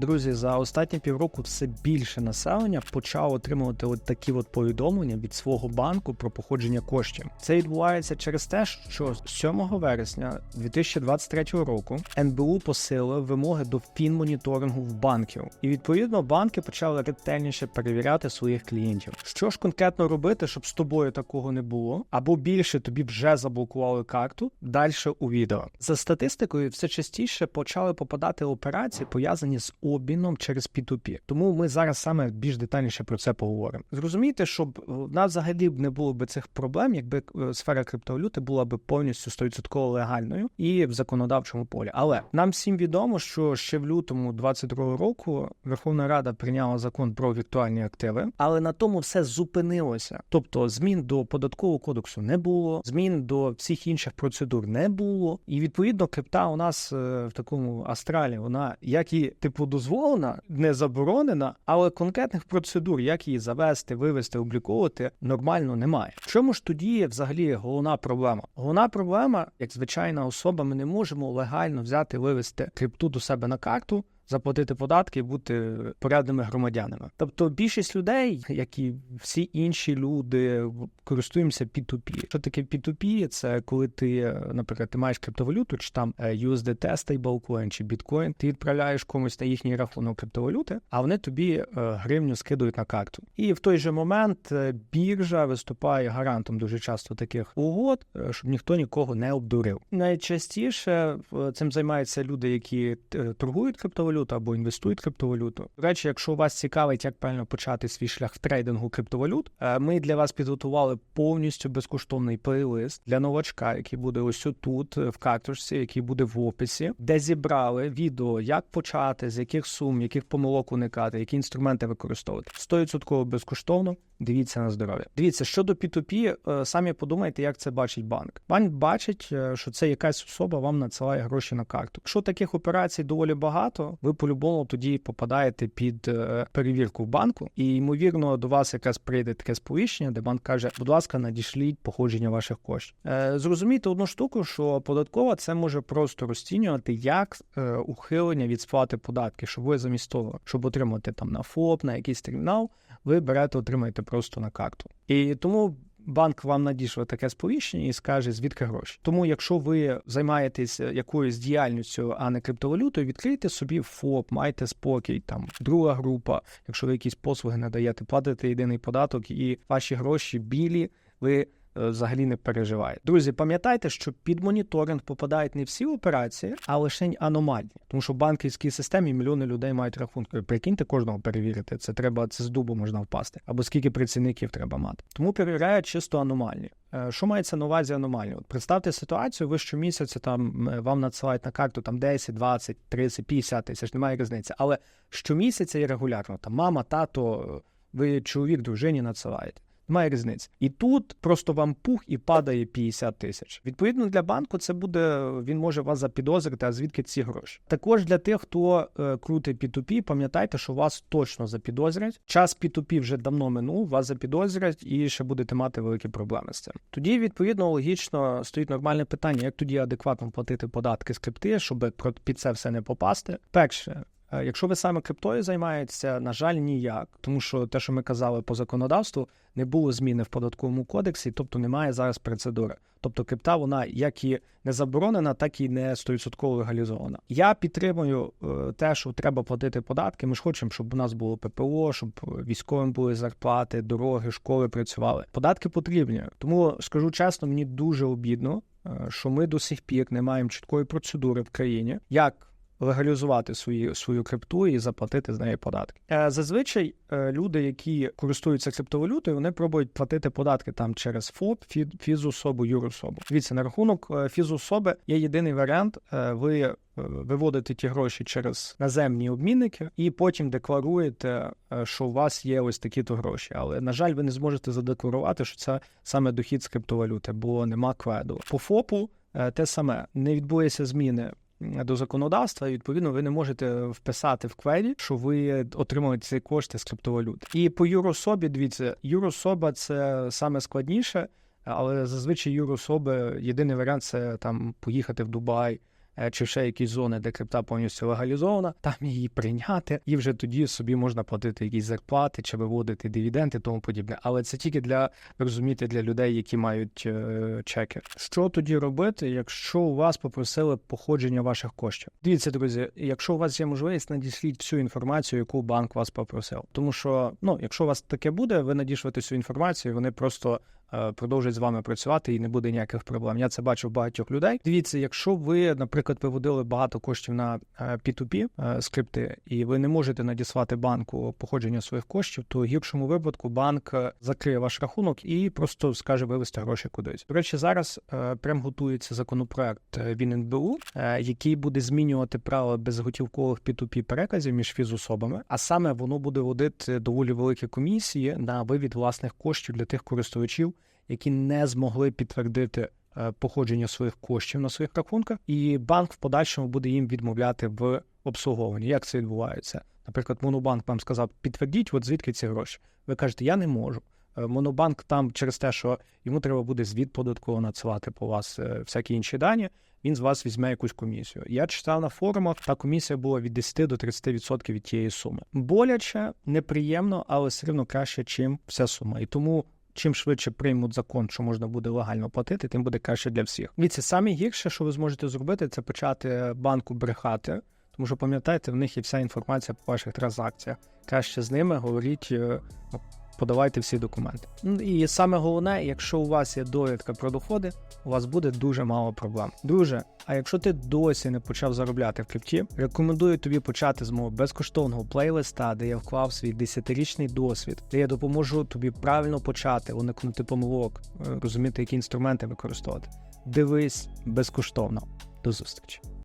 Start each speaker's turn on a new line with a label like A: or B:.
A: Друзі, за останні півроку все більше населення почало отримувати от такі от повідомлення від свого банку про походження коштів. Це відбувається через те, що 7 вересня 2023 року НБУ посилив вимоги до фінмоніторингу в банків, і відповідно банки почали ретельніше перевіряти своїх клієнтів. Що ж конкретно робити, щоб з тобою такого не було, або більше тобі вже заблокували карту? Далі у відео за статистикою, все частіше почали попадати операції, пов'язані з обміном через P2P. Тому ми зараз саме більш детальніше про це поговоримо. Зрозумійте, щоб в нас взагалі б не було б цих проблем, якби е, сфера криптовалюти була б повністю 100% легальною і в законодавчому полі. Але нам всім відомо, що ще в лютому 22 року Верховна Рада прийняла закон про віртуальні активи, але на тому все зупинилося. Тобто змін до податкового кодексу не було, змін до всіх інших процедур не було. І відповідно крипта у нас е, в такому астралі, вона як і типу дозволена, не заборонена, але конкретних процедур, як її завести, вивести, обліковувати, нормально немає. В чому ж тоді взагалі головна проблема? Головна проблема, як звичайна особа, ми не можемо легально взяти вивести крипту до себе на карту. Заплатити податки і бути порядними громадянами. Тобто більшість людей, як і всі інші люди, користуємося P2P. Що таке P2P? Це коли ти, наприклад, ти маєш криптовалюту, чи там е, USDT, стейблкоін чи біткоін, ти відправляєш комусь на їхній рахунок криптовалюти, а вони тобі е, гривню скидують на карту. І в той же момент е, біржа виступає гарантом дуже часто таких угод, щоб ніхто нікого не обдурив. Найчастіше цим займаються люди, які торгують криптовалюту або інвестують криптовалюту. До речі, якщо вас цікавить, як правильно почати свій шлях в трейдингу криптовалют, е, ми для вас підготували повністю безкоштовний плейлист для новачка, який буде ось тут, в карточці, який буде в описі, де зібрали відео, як почати, з яких сум, яких помилок уникати, які інструменти використовувати. 100% безкоштовно. Дивіться на здоров'я. Дивіться, щодо P2P, е, самі подумайте, як це бачить банк. Банк бачить, е, що це якась особа вам надсилає гроші на карту. Якщо таких операцій доволі багато, ви по-любому тоді попадаєте під е, перевірку в банку, і ймовірно до вас якраз прийде таке сповіщення, де банк каже, будь ласка, надішліть походження ваших коштів. Зрозумійте одну штуку, що податкова це може просто розцінювати як ухилення від сплати податків, щоб ви замість того, щоб отримати там на ФОП, на якийсь термінал ви берете, отримаєте просто на карту. І тому. Банк вам надійшли таке сповіщення і скаже, звідки гроші. Тому, якщо ви займаєтесь якоюсь діяльністю, а не криптовалютою, відкрийте собі ФОП, майте спокій, там друга група. Якщо ви якісь послуги надаєте, платите єдиний податок, і ваші гроші білі, ви Е, взагалі не переживає. Друзі, пам'ятайте, що під моніторинг попадають не всі операції, а лише аномальні. Тому що в банківській системі мільйони людей мають рахунки. Прикиньте кожного перевірити. Це треба це з дубу можна впасти, або скільки працівників треба мати. Тому перевіряють чисто аномальні. Е, що мається на увазі аномальні? От представте ситуацію, ви щомісяця там вам надсилають на карту там 10, 20, 30, 50 тисяч, немає різниці. Але щомісяця і регулярно там мама, тато, ви чоловік, дружині надсилаєте. Немає різниці. І тут просто вам пух і падає 50 тисяч. Відповідно, для банку це буде, він може вас запідозрити, а звідки ці гроші. Також для тих, хто е, крутить P2P, пам'ятайте, що вас точно запідозрять. Час P2P вже давно минув, вас запідозрять і ще будете мати великі проблеми з цим. Тоді, відповідно, логічно стоїть нормальне питання, як тоді адекватно платити податки з крипти, щоб під це все не попасти. Перше. Е, якщо ви саме криптою займаєтеся, на жаль, ніяк, тому що те, що ми казали по законодавству, не було зміни в податковому кодексі, тобто немає зараз процедури. Тобто крипта, вона як і не заборонена, так і не 100% легалізована. Я підтримую е, те, що треба платити податки. Ми ж хочемо, щоб у нас було ППО, щоб військовим були зарплати, дороги, школи працювали. Податки потрібні. Тому скажу чесно, мені дуже обідно, е, що ми до сих пір не маємо чіткої процедури в країні, як легалізувати свою свою крипту і заплатити з неї податки. Е, зазвичай е, люди, які користуються криптовалютою, вони пробують платити податки там через ФОП, фізособу, юрособу. Дивіться, на рахунок е, фізособи є єдиний варіант. Ви виводите ті гроші через наземні обмінники, і потім декларуєте, що у вас є ось такі-то гроші. Але на жаль, ви не зможете задекларувати, що це саме дохід з криптовалюти, бо нема кведу. По ФОПу те саме не відбулися зміни до законодавства, і відповідно ви не можете вписати в квері, що ви отримали ці кошти з криптовалют. І по юрособі, дивіться, юрособа це саме складніше, але зазвичай юрособи єдиний варіант це там поїхати в Дубай. Е, чи ще якісь зони, де крипта повністю легалізована, там її прийняти, і вже тоді собі можна платити якісь зарплати чи виводити дивіденди, тому подібне. Але це тільки для розуміти для людей, які мають е, чеки. Що тоді робити, якщо у вас попросили походження ваших коштів? Дивіться, друзі, якщо у вас є можливість, надішліть всю інформацію, яку банк вас попросив. Тому що, ну, якщо у вас таке буде, ви надішлете всю інформацію, вони просто е, продовжать з вами працювати і не буде ніяких проблем. Я це бачу багатьох людей. Дивіться, якщо ви, наприклад, виводили багато коштів на е, P2P е, скрипти, і ви не можете надіслати банку походження своїх коштів, то в гіршому випадку банк закриє ваш рахунок і просто скаже вивести гроші кудись. До речі, зараз прям готується законопроект е, в НБУ, який буде змінювати правила безготівкових P2P переказів між фізособами, а саме воно буде вводити доволі великі комісії на вивід власних коштів для тих користувачів, які не змогли підтвердити е, походження своїх коштів на своїх рахунках, і банк в подальшому буде їм відмовляти в обслуговуванні. Як це відбувається? Наприклад, Монобанк вам сказав, підтвердіть, от звідки ці гроші. Ви кажете, я не можу. Е, Монобанк там через те, що йому треба буде звіт податково надсилати по вас е, всякі інші дані. Він з вас візьме якусь комісію. Я читав на форумах, та комісія була від 10 до 30% від тієї суми. Боляче, неприємно, але все одно краще, чим вся сума. І тому чим швидше приймуть закон, що можна буде легально платити, тим буде краще для всіх. Віці саме гірше, що ви зможете зробити, це почати банку брехати. Тому що пам'ятаєте, в них є вся інформація по ваших транзакціях. Краще з ними говоріть, е, подавайте всі документи. І саме головне, якщо у вас є довідка про доходи, у вас буде дуже мало проблем. Друже, а якщо ти досі не почав заробляти в крипті, рекомендую тобі почати з мого безкоштовного плейлиста, де я вклав свій 10-річний досвід, де я допоможу тобі правильно почати, уникнути помилок, е, розуміти, які інструменти використовувати. Дивись безкоштовно. До зустрічі.